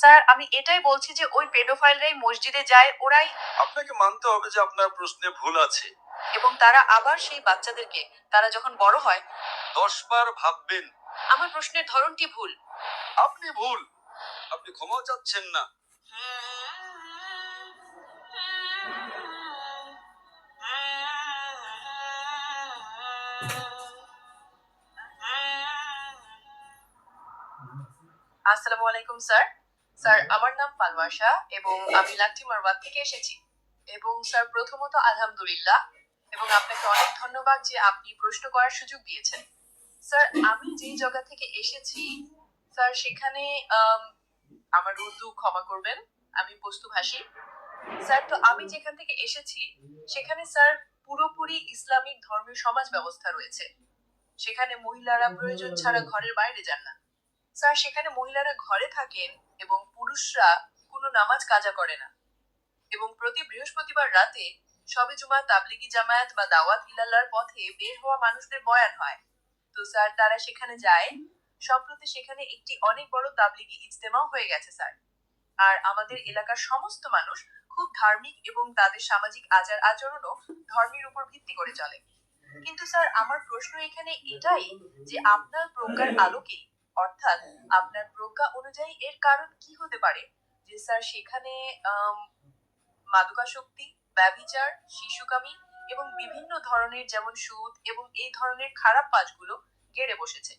Sir আমি এটাই বলছি যে ওই পেডোফাইলরাই মসজিদে যায় ওরাই আপনাকে মানতে হবে যে আপনার প্রশ্নে ভুল আছে। এবং তারা আবার সেই বাচ্চাদেরকে তারা যখন বড় হয় দশ বার ভাববেন। আমার প্রশ্নের ধরনটি ভুল। আপনি ভুল। আপনি ক্ষমা চাচ্ছেন না। আসসালামু আলাইকুম স্যার। স্যার আমার নাম এবং আমি লাঠি মারওয়াত থেকে এসেছি। এবং স্যার প্রথমত আলহামদুলিল্লাহ। এবং আপনাকে অনেক ধন্যবাদ যে আপনি প্রশ্ন করার সুযোগ দিয়েছেন। স্যার আমি যেই জায়গা থেকে এসেছি স্যার সেখানে আম, আমার উর্দু ক্ষমা করবেন আমি পস্তুভাষী স্যার তো আমি যেখান থেকে এসেছি সেখানে স্যার পুরোপুরি ইসলামিক ধর্মীয় সমাজ ব্যবস্থা রয়েছে। সেখানে মহিলারা প্রয়োজন ছাড়া ঘরের বাইরে যান না। স্যার, সেখানে মহিলারা ঘরে থাকেন এবং পুরুষরা কোনো নামাজ কাজা করে না। এবং প্রতি বৃহস্পতিবার রাতে সবে জুমা তাবলিগি জামায়াত বা দাওয়াত ইলাল্লার পথে বের হওয়া মানুষদের বয়ান হয়। তো স্যার, তারা সেখানে যায়। সম্প্রতি সেখানে একটি অনেক বড় তাবলিগি ইজতেমাও হয়ে গেছে, স্যার। আর আমাদের এলাকার সমস্ত মানুষ খুব ধার্মিক এবং তাদের সামাজিক আচার আচরণও ধর্মের উপর ভিত্তি করে চলে। কিন্তু স্যার, আমার প্রশ্ন এখানে এটাই যে আপনার প্রজ্ঞার আলোকে অর্থাৎ আপনার প্রজ্ঞা অনুযায়ী এর কারণ কি হতে পারে? যে স্যার সেখানে মাদকাসক্তি ব্যভিচার শিশুকামী এবং বিভিন্ন ধরনের যেমন সুদ এবং এই ধরনের খারাপ কাজগুলো গেড়ে বসেছে।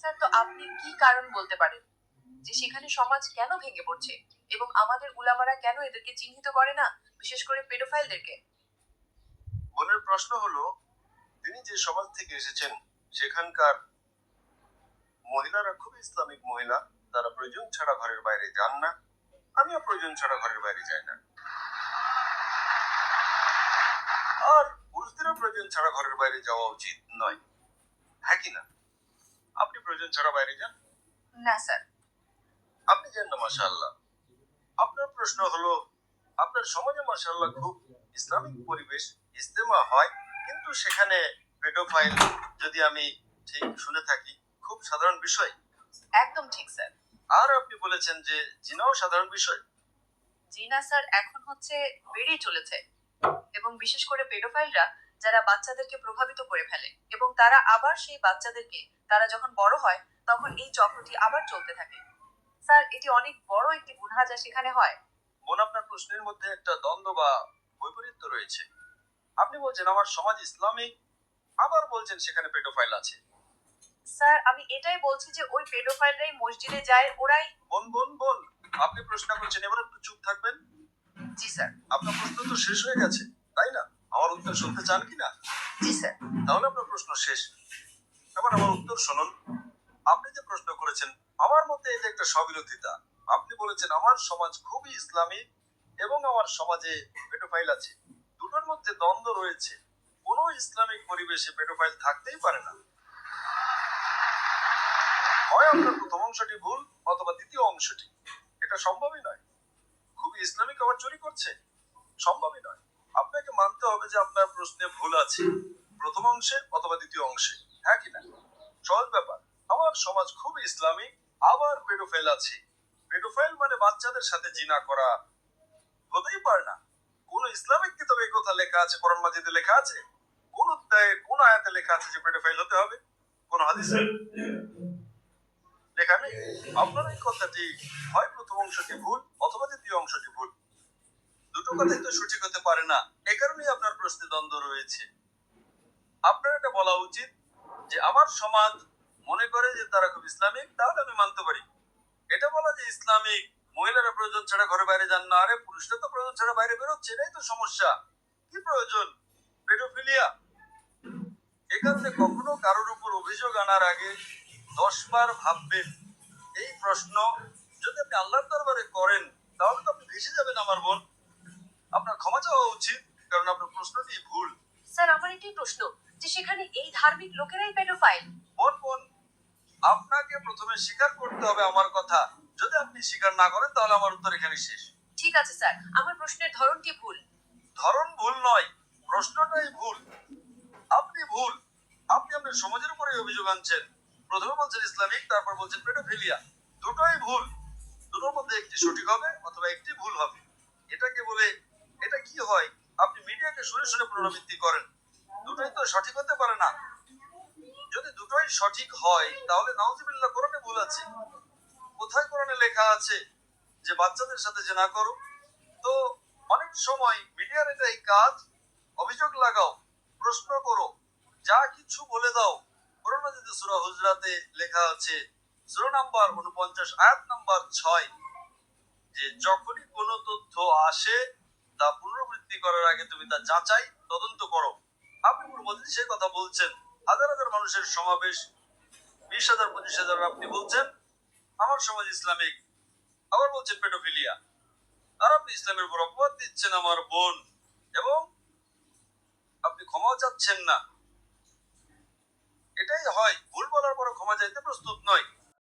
স্যার তো আপনি কি কারণ বলতে পারেন? যে সেখানে সমাজ কেন ভেঙে পড়ছে এবং আমাদের উলামারা কেন এদেরকে চিহ্নিত করে না বিশেষ করে পেডোফাইলদেরকে? বোনের প্রশ্ন হলো তিনি যে সমাজ থেকে এসেছেন সেখানকার মহিলারা খুব ইসলামিক মহিলা তারা প্রয়োজন ছাড়া ঘরের বাইরে যান না। আমিও প্রয়োজন ছাড়া ঘরের বাইরে যাই না। আর পুরুষদেরও প্রয়োজন ছাড়া ঘরের বাইরে যাওয়া উচিত নয়। হ্যাঁ কি না? আপনি প্রয়োজন ছাড়া বাইরে যান? না স্যার। আপনি জানেন না মাশাআল্লাহ। আপনার প্রশ্ন হলো আপনার সমাজে মাশাআল্লাহ খুব ইসলামিক পরিবেশ ইস্তেমা হয় কিন্তু সেখানে পেডোফাইল যদি আমি ঠিক শুনে থাকি সাধারণ বিষয়? একদম ঠিক স্যার। আর আপনি বলেছেন যে জিনাও সাধারণ বিষয়। জি না স্যার এখন হচ্ছে বেড়েই চলেছে। এবং বিশেষ করে পেডোফাইলরা যারা বাচ্চাদেরকে প্রভাবিত করে ফেলে এবং তারা আবার সেই বাচ্চাদেরকে তারা যখন বড় হয় তখন এই চক্রটি আবার চলতে থাকে। স্যার এটি অনেক বড় একটি গুনহা যা সেখানে হয়। বোন আপনার প্রশ্নের মধ্যে একটা দ্বন্দ্ব বা বৈপরীত্য রয়েছে। আপনি বলছেন আমার সমাজ ইসলামিক। আবার বলছেন সেখানে পেডোফাইল আছে। স্যার আমি এটাই বলছি যে ওই পেডোফাইলরাই মসজিদে যায় ওরাই বোন বোন বোন আপনি প্রশ্ন করছেন এবার একটু চুপ থাকবেন। জি স্যার। আপনার প্রশ্ন তো শেষ হয়ে গেছে তাই না? আমার উত্তর শুনতে চান কি না? জি স্যার। তাহলে আপনার প্রশ্ন শেষ। এবার আমার উত্তর শুনুন। আপনি যে প্রশ্ন করেছেন আমার মতে এটা একটা স্ববিরোধিতা। আপনি বলেছেন আমার সমাজ খুবই ইসলামিক এবং আমার সমাজে পেটোফাইল আছে। দুটোর মধ্যে দ্বন্দ্ব রয়েছে। কোনো ইসলামিক পরিবেশে পেটোফাইল থাকতেই পারে না। হয় আপনার প্রথম অংশটি ভুল অথবা দ্বিতীয় অংশটি? এটা সম্ভবই নয়। খুবই ইসলামিক আবার চুরি করছে? সম্ভবই নয়। আপনাকে মানতে হবে যে আপনার প্রশ্নে ভুল আছে। প্রথম অংশে অথবা দ্বিতীয় অংশে। হ্যাঁ কিনা সহজ ব্যাপার। আমার সমাজ খুব ইসলামিক, আবার পেডোফাইল আছে। পেডোফাইল মানে বাচ্চাদের সাথে জিনা করা। হতেই পারে না। কোন ইসলামিক কিতাবে এই কথা লেখা আছে, কোরআন মাজিদে লেখা আছে? কোন কোন আয়াতে লেখা আছে যে পেডোফাইল হতে হবে? কোন হাদিসে? লেখা নেই আপনার এই কথাটি হয় প্রথম অংশটি ভুল অথবা দ্বিতীয় অংশটি ভুল। দুটো কথাই তো সঠিক হতে পারে না। এ কারণেই আপনার প্রশ্নে দ্বন্দ্ব রয়েছে। আপনার এটা বলা উচিত যে আমার সমাজ মনে করে যে তারা খুব ইসলামিক, তাহলে আমি মানতে পারি। এটা বলা যে ইসলামিক, মহিলারা প্রয়োজন ছাড়া ঘরে বাইরে যান না। আরে, পুরুষরা তো প্রয়োজন ছাড়া বাইরে বেরোচ্ছে, এটাই তো সমস্যা। কি প্রয়োজন? পেডোফিলিয়া? এ কারণে কখনো কারোর উপর অভিযোগ আনার আগে দশ বার ভাববেন? এই প্রশ্ন যদি আপনি আল্লাহর দরবারে করেন তাহলে তো আপনি ভেসে যাবেন আমার বোন। আপনার ক্ষমা চাওয়া উচিত কারণ আপনার প্রশ্নটি ভুল। স্যার আমার একটি প্রশ্ন যে সেখানে এই ধার্মিক লোকেরাই পেডোফাইল বোন বোন আপনাকে প্রথমে স্বীকার করতে হবে আমার কথা। যদি আপনি স্বীকার না করেন তাহলে আমার উত্তর এখানে শেষ। ঠিক আছে স্যার আমার প্রশ্নের ধরনটি ভুল। ধরন ভুল নয় প্রশ্নটাই ভুল। আপনি ভুল আপনি আপনার সমাজের উপরে অভিযোগ আনছেন। প্রথমে বলছেন ইসলামিক, তারপর বলছেন পেডোফিলিয়া। দুটোই ভুল। দুটোর মধ্যে একটি সঠিক হবে অথবা একটি ভুল হবে। এটাকে বলে, এটা কি হয়? আপনি মিডিয়াকে শুনে শুনে পুনরাবৃত্তি করেন। দুটোই তো সঠিক হতে পারে না। যদি দুটোই সঠিক হয়, তাহলে নাউজিবিল্লাহ কোরআনে ভুল আছে। কোথায় কোরআনে লেখা আছে যে বাচ্চাদের সাথে যে না করো? তো অনেক সময় মিডিয়ার এটা এই কাজ, অভিযোগ লাগাও, প্রশ্ন করো, যা কিছু বলে দাও মাজিদে সূরা হুজরাতে লেখা আছে, সূরা নাম্বার 49 আয়াত নাম্বার 6 যে যখনই কোনো তথ্য আসে, তা পুনরাবৃত্তি করার আগে তুমি তা যাচাই, তদন্ত করো। আপনি পুরো মজলিসের কথা বলছেন। হাজার হাজার মানুষের সমাবেশ, বিশ হাজার, পঁচিশ হাজার আপনি বলছেন, আমার সমাজ ইসলামিক, আবার বলছেন পেডোফিলিয়া। আর আপনি ইসলামের উপর অপবাদ দিচ্ছেন আমার বোন, এবং আপনি ক্ষমাও চাচ্ছেন না। এটাই হয়। ভুল বলার পরে ক্ষমা চাইতে প্রস্তুত নয়